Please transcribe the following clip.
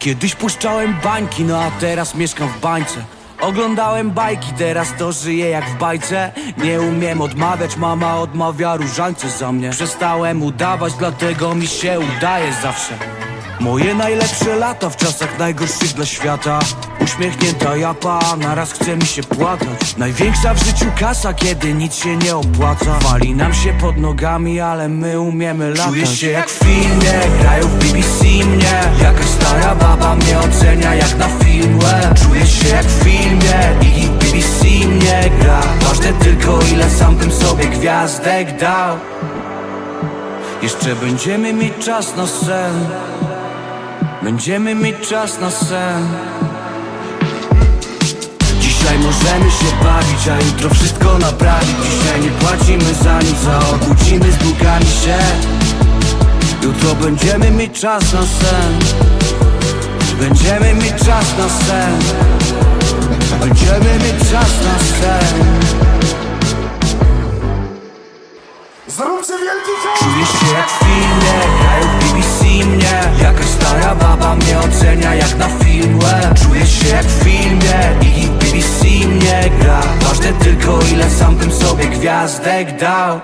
Kiedyś puszczałem bańki, no a teraz mieszkam w bańce. Oglądałem bajki, teraz to żyję jak w bajce. Nie umiem odmawiać, mama odmawia różańce za mnie. Przestałem udawać, dlatego mi się udaje zawsze. Moje najlepsze lata w czasach najgorszych dla świata. Uśmiechnięta japa, naraz chce mi się płakać. Największa w życiu kasa, kiedy nic się nie opłaca. Wali nam się pod nogami, ale my umiemy latać. Czuję się jak w filmie, grają w BBC mnie. Jakaś stara mnie ocenia jak na film łe. Czuję się jak w filmie i BBC mnie gra. Ważne tylko ile sam bym sobie gwiazdek dał. Jeszcze będziemy mieć czas na sen. Będziemy mieć czas na sen. Dzisiaj możemy się bawić, a jutro wszystko naprawić. Dzisiaj nie płacimy za nic, a obudzimy z długami się. Jutro będziemy mieć czas na sen Będziemy mieć czas na sen. Będziemy mieć czas na sen. Zróbcie wielki hałas! Czuję się jak w filmie, grają w BBC mnie. Jakaś stara baba mnie ocenia jak na film łe. Czuję się jak w filmie i w BBC mnie gra. Ważne tylko ile sam bym sobie gwiazdek dał